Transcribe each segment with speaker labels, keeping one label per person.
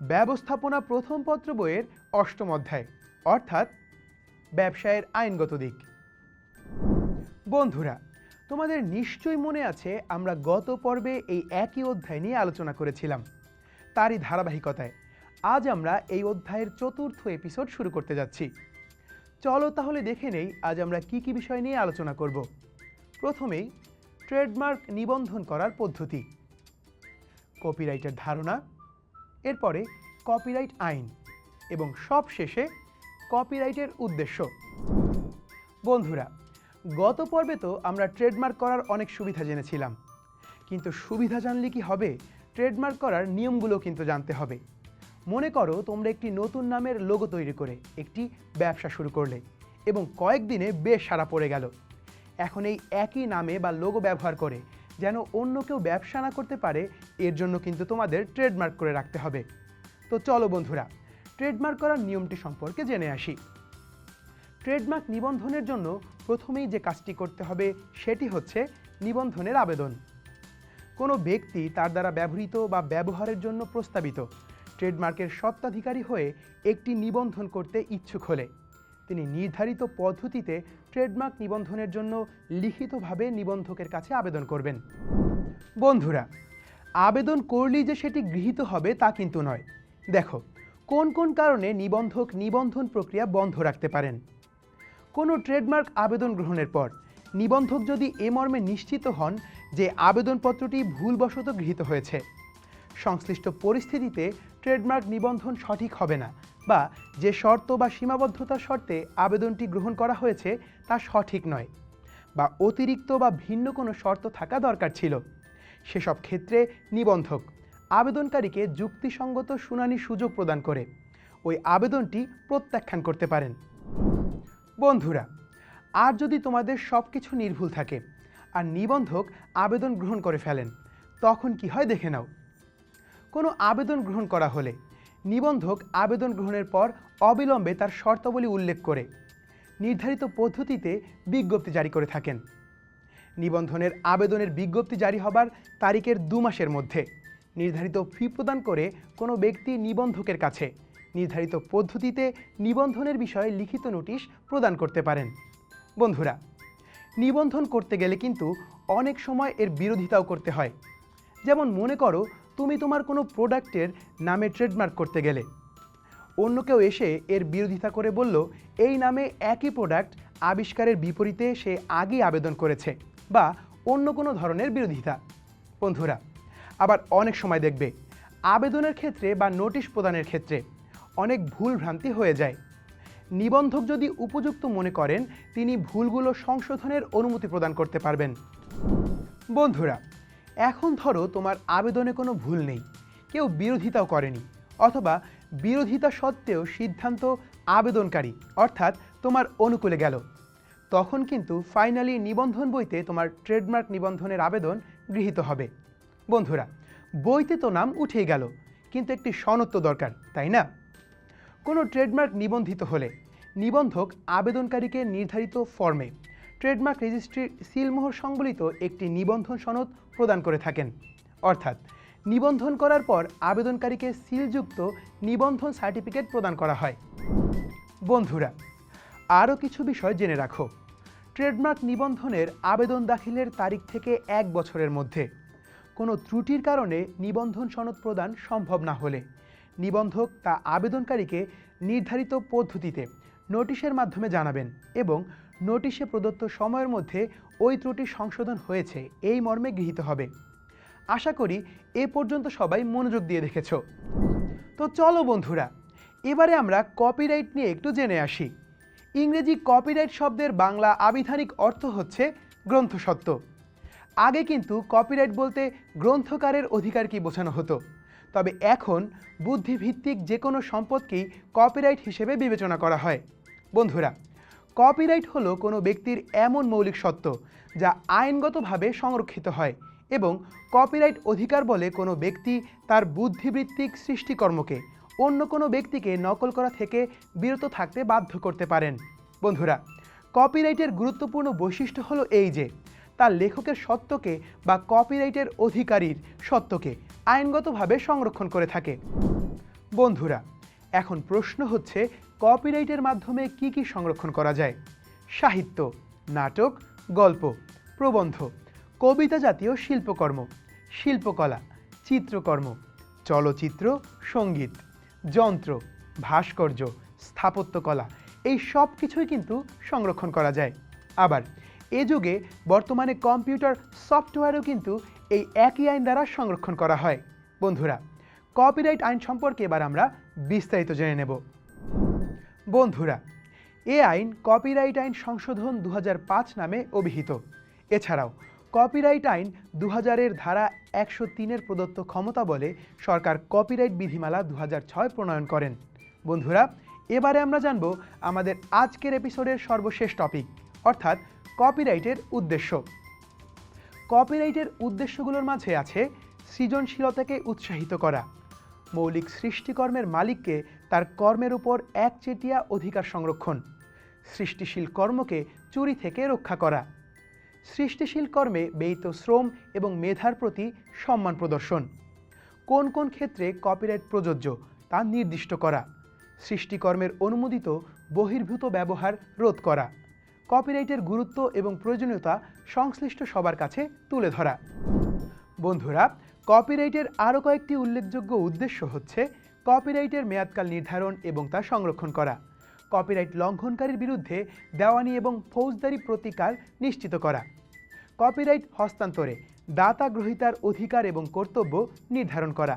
Speaker 1: ব্যবস্থাপনা প্রথম পত্র বইয়ের অষ্টম অধ্যায়, অর্থাৎ ব্যবসায়ের আইনগত দিক। বন্ধুরা, তোমাদের নিশ্চয়ই মনে আছে আমরা গত পর্বে এই একই অধ্যায় নিয়ে আলোচনা করেছিলাম। তারই ধারাবাহিকতায় আজ আমরা এই অধ্যায়ের চতুর্থ এপিসোড শুরু করতে যাচ্ছি। চলো তাহলে দেখে নেই আজ আমরা কি কি বিষয় নিয়ে আলোচনা করব। প্রথমেই ট্রেডমার্ক নিবন্ধন করার পদ্ধতি। কপিরাইটের ধারণা এরপরে কপিরাইট আইন এবং সব শেষে কপিরাইটের উদ্দেশ্য। বন্ধুরা, গত পর্বে তো আমরা ট্রেডমার্ক করার অনেক সুবিধা জেনেছিলাম, কিন্তু সুবিধা জানলে কি হবে? ট্রেডমার্ক করার নিয়মগুলো কিন্তু জানতে হবে। মনে করো তোমরা একটি নতুন নামের লোগো তৈরি করে একটি ব্যবসা শুরু করলে এবং কয়েকদিনে বেশ সারা পড়ে গেল। এখন এই একই নামে বা লোগো ব্যবহার করে যেন অন্য কেউ ব্যবসা না করতে পারে, এর জন্য কিন্তু তোমাদের ট্রেডমার্ক করে রাখতে হবে। তো চলো বন্ধুরা, ট্রেডমার্ক করার নিয়মটি সম্পর্কে জেনে আসি। ট্রেডমার্ক নিবন্ধনের জন্য প্রথমেই যে কাজটি করতে হবে, সেটি হচ্ছে নিবন্ধনের আবেদন। কোনো ব্যক্তি তার দ্বারা ব্যবহৃত বা ব্যবহারের জন্য প্রস্তাবিত ট্রেডমার্কের সত্ত্বাধিকারী হয়ে একটি নিবন্ধন করতে ইচ্ছুক হলে, তিনি নির্ধারিত পদ্ধতিতে ট্রেডমার্ক নিবন্ধনের জন্য লিখিতভাবে নিবন্ধকের কাছে আবেদন করবেন। বন্ধুরা, আবেদন করলেই যে সেটি গৃহীত হবে তা কিন্তু নয়। দেখো, কোন কোন কারণে নিবন্ধক নিবন্ধন প্রক্রিয়া বন্ধ রাখতে পারেন? কোনো ট্রেডমার্ক আবেদন গ্রহণের পর নিবন্ধক যদি এ মর্মে নিশ্চিত হন যে আবেদনপত্রটি ভুলবশত গৃহীত হয়েছে। সংশ্লিষ্ট পরিস্থিতিতে ট্রেডমার্ক নিবন্ধন সঠিক হবে না বা যে শর্ত বা সীমাবদ্ধতা শর্তে আবেদনটি গ্রহণ করা হয়েছে তা সঠিক নয় বা অতিরিক্ত বা ভিন্ন কোনো শর্ত থাকা দরকার ছিল। সেসব ক্ষেত্রে নিবন্ধক আবেদনকারীকে যুক্তিসঙ্গত শুনানির সুযোগ প্রদান করে। ওই আবেদনটি প্রত্যাখ্যান করতে পারেন। বন্ধুরা, আর যদি তোমাদের সব কিছু নির্ভুল থাকে আর নিবন্ধক আবেদন গ্রহণ করে ফেলেন, তখন কি হয় দেখে নাও। কোনো আবেদন গ্রহণ করা হলে নিবন্ধক আবেদন গ্রহণের পর অবিলম্বে তার শর্তাবলী উল্লেখ করে নির্ধারিত পদ্ধতিতে বিজ্ঞপ্তি জারি করে থাকেন। নিবন্ধনের আবেদনের বিজ্ঞপ্তি জারি হবার তারিখের দু মাসের মধ্যে নির্ধারিত ফি প্রদান করে কোনো ব্যক্তি নিবন্ধকের কাছে নির্ধারিত পদ্ধতিতে নিবন্ধনের বিষয়ে লিখিত নোটিশ প্রদান করতে পারেন। বন্ধুরা, নিবন্ধন করতে গেলে কিন্তু অনেক সময় এর বিরোধিতাও করতে হয়। যেমন মনে করো তুমি তোমার কোনো প্রোডাক্টের নামে ট্রেডমার্ক করতে গেলে। অন্য কেউ এসে এর বিরোধিতা করে বলল, এই নামে একই প্রোডাক্ট আবিষ্কারের বিপরীতে সে আগেই আবেদন করেছে বা অন্য কোনো ধরনের বিরোধিতা। বন্ধুরা, আবার অনেক সময় দেখবে, আবেদনের ক্ষেত্রে বা নোটিশ প্রদানের ক্ষেত্রে অনেক ভুল ভ্রান্তি হয়ে যায়। নিবন্ধক যদি উপযুক্ত মনে করেন, তিনি ভুলগুলো সংশোধনের অনুমতি প্রদান করতে পারবেন। বন্ধুরা এখন ধরো তোমার আবেদনে কোনো ভুল নেই, কেউ বিরোধিতাও করেনি, অথবা বিরোধিতা সত্ত্বেও সিদ্ধান্ত আবেদনকারী, অর্থাৎ তোমার অনুকূলে গেল। তখন কিন্তু ফাইনালি নিবন্ধন বইতে তোমার ট্রেডমার্ক নিবন্ধনের আবেদন গৃহীত হবে। বন্ধুরা, বইতে তো নাম উঠেই গেল, কিন্তু একটি সনদ তো দরকার, তাই না? কোনো ট্রেডমার্ক নিবন্ধিত হলে নিবন্ধক আবেদনকারীকে নির্ধারিত ফর্মে ট্রেডমার্ক রেজিস্ট্রির সিলমোহর সংবলিত একটি নিবন্ধন সনদ প্রদান করে থাকেন। অর্থাৎ, নিবন্ধন করার পর আবেদনকারীকে সিলযুক্ত নিবন্ধন সার্টিফিকেট প্রদান করা হয়। বন্ধুরা, আরও কিছু বিষয় জেনে রাখো। ট্রেডমার্ক নিবন্ধনের আবেদন দাখিলের তারিখ থেকে এক বছরের মধ্যে। কোনো ত্রুটির কারণে নিবন্ধন সনদ প্রদান সম্ভব না হলে। নিবন্ধক তা আবেদনকারীকে নির্ধারিত পদ্ধতিতে নোটিশের মাধ্যমে জানাবেন এবং নোটিশে প্রদত্ত সময়ের মধ্যে ওই ত্রুটি সংশোধন হয়েছে, এই মর্মে গৃহীত হবে। আশা করি এ পর্যন্ত সবাই মনোযোগ দিয়ে দেখেছ। তো চলো বন্ধুরা, এবারে আমরা কপিরাইট নিয়ে একটু জেনে আসি। ইংরেজি কপিরাইট শব্দের বাংলা আবিধানিক অর্থ হচ্ছে গ্রন্থসত্ত্ব। আগে কিন্তু কপিরাইট বলতে গ্রন্থকারের অধিকার কি বোঝানো হতো। তবে এখন বুদ্ধিভিত্তিক যে কোনো সম্পদকেই কপিরাইট হিসেবে বিবেচনা করা হয়। বন্ধুরা কপিরাইট হলো কোনো ব্যক্তির এমন মৌলিক সত্ত্ব যা আইনগতভাবে সংরক্ষিত হয় এবং কপিরাইট অধিকার বলে কোনো ব্যক্তি তার বুদ্ধিবৃত্তিক সৃষ্টিকর্মকে অন্য কোনো ব্যক্তিকে নকল করা থেকে বিরত থাকতে বাধ্য করতে পারেন। বন্ধুরা কপিরাইটের গুরুত্বপূর্ণ বৈশিষ্ট্য হলো এই যে, তার লেখকের সত্ত্বকে বা কপিরাইটের অধিকারীর সত্ত্বকে আইনগতভাবে সংরক্ষণ করে থাকে। বন্ধুরা, এখন প্রশ্ন হচ্ছে কপিরাইটের মাধ্যমে কি কি সংরক্ষণ করা যায়? সাহিত্য, নাটক, গল্প, প্রবন্ধ, কবিতা জাতীয় শিল্পকর্ম, শিল্পকলা, চিত্রকর্ম, চলচ্চিত্র, সংগীত, যন্ত্র, ভাস্কর্য, স্থাপত্যকলা, এই সব কিছুই কিন্তু সংরক্ষণ করা যায়। আবার, এ যুগে বর্তমানে কম্পিউটার সফটওয়্যারও কিন্তু এই একই আইন দ্বারা সংরক্ষণ করা হয়। বন্ধুরা, কপিরাইট আইন সম্পর্কে এবার আমরা বিস্তারিত জেনে নেব। বন্ধুরা, এ আইন কপিরাইট আইন সংশোধন দু হাজার পাঁচ নামে অভিহিত। এছাড়াও কপিরাইট আইন দু হাজারের ধারা একশো তিনের প্রদত্ত ক্ষমতা বলে সরকার কপিরাইট বিধিমালা দু প্রণয়ন করেন। বন্ধুরা, এবারে আমরা জানব আমাদের আজকের এপিসোডের সর্বশেষ টপিক অর্থাৎ কপিরাইটের উদ্দেশ্য। কপিরাইটের উদ্দেশ্যগুলোর মাঝে আছে সৃজনশীলতাকে উৎসাহিত করা। মৌলিক সৃষ্টিকর্মের মালিককে তার কর্মের উপর একচেটিয়া অধিকার সংরক্ষণ, সৃষ্টিশীল কর্মকে চুরি থেকে রক্ষা করা, সৃষ্টিশীল কর্মে ব্যয়িত শ্রম এবং মেধার প্রতি সম্মান প্রদর্শন। কোন কোন ক্ষেত্রে কপিরাইট প্রযোজ্য তা নির্দিষ্ট করা, সৃষ্টিকর্মের অনুমোদিত বহির্ভূত ব্যবহার রোধ করা, কপিরাইটের গুরুত্ব এবং প্রয়োজনীয়তা সংশ্লিষ্ট সবার কাছে তুলে ধরা। বন্ধুরা কপিরাইটের আরও কয়েকটি উল্লেখযোগ্য উদ্দেশ্য হচ্ছে কপিরাইটের মেয়াদকাল নির্ধারণ এবং তা সংরক্ষণ করা, কপিরাইট লঙ্ঘনকারীর বিরুদ্ধে দেওয়ানি এবং ফৌজদারি প্রতিকার নিশ্চিত করা, কপিরাইট হস্তান্তরে দাতা গ্রহীতার অধিকার এবং কর্তব্য নির্ধারণ করা,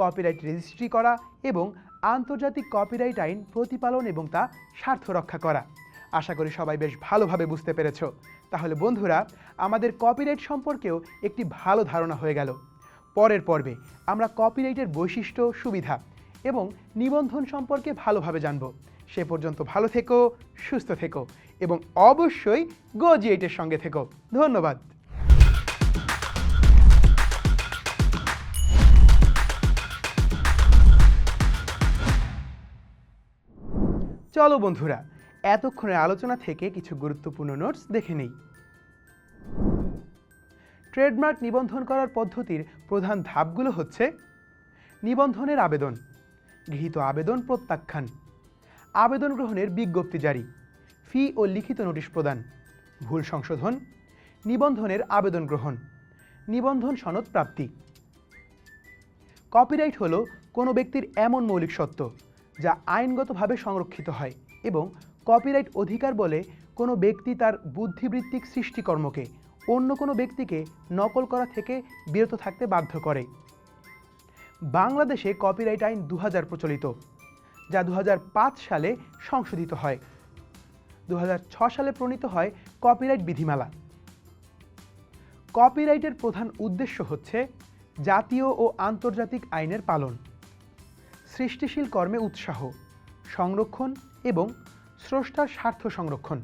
Speaker 1: কপিরাইট রেজিস্ট্রি করা এবং আন্তর্জাতিক কপিরাইট আইন প্রতিপালন এবং তা স্বার্থ রক্ষা করা। আশা করি সবাই বেশ ভালোভাবে বুঝতে পেরেছ। তাহলে বন্ধুরা, আমাদের কপিরাইট সম্পর্কেও একটি ভালো ধারণা হয়ে গেল। পরের পর্বে আমরা কপিরাইটের বৈশিষ্ট্য, সুবিধা এবং নিবন্ধন সম্পর্কে ভালোভাবে জানব। সে পর্যন্ত ভালো থেকো, সুস্থ থেকো এবং অবশ্যই গজিয়েটের সঙ্গে থেকো। ধন্যবাদ। চলো বন্ধুরা, এতক্ষণের আলোচনা থেকে কিছু গুরুত্বপূর্ণ নোটস দেখে নেই। ট্রেডমার্ক নিবন্ধন করার পদ্ধতির প্রধান ধাপগুলো হচ্ছে নিবন্ধনের আবেদন, গৃহীত আবেদন প্রত্যাখ্যান, আবেদন গ্রহণের বিজ্ঞপ্তি জারি, ফি ও লিখিত নোটিশ প্রদান, ভুল সংশোধন, নিবন্ধনের আবেদন গ্রহণ, নিবন্ধন সনদ প্রাপ্তি। কপিরাইট হলো কোনো ব্যক্তির এমন মৌলিক সত্ত্ব যা আইনগতভাবে সংরক্ষিত হয় এবং কপিরাইট অধিকার বলে কোনো ব্যক্তি তার বুদ্ধিবৃত্তিক সৃষ্টিকর্মকে অন্য কোনো ব্যক্তিকে নকল করা থেকে বিরত থাকতে বাধ্য করে। বাংলাদেশে কপিরাইট আইন দু হাজার প্রচলিত, যা দু হাজার পাঁচ সালে সংশোধিত হয়। দু সালে প্রণীত হয় কপিরাইট বিধিমালা। কপিরাইটের প্রধান উদ্দেশ্য হচ্ছে জাতীয় ও আন্তর্জাতিক আইনের পালন, সৃষ্টিশীল কর্মে উৎসাহ, সংরক্ষণ এবং স্রষ্টার স্বার্থ সংরক্ষণ।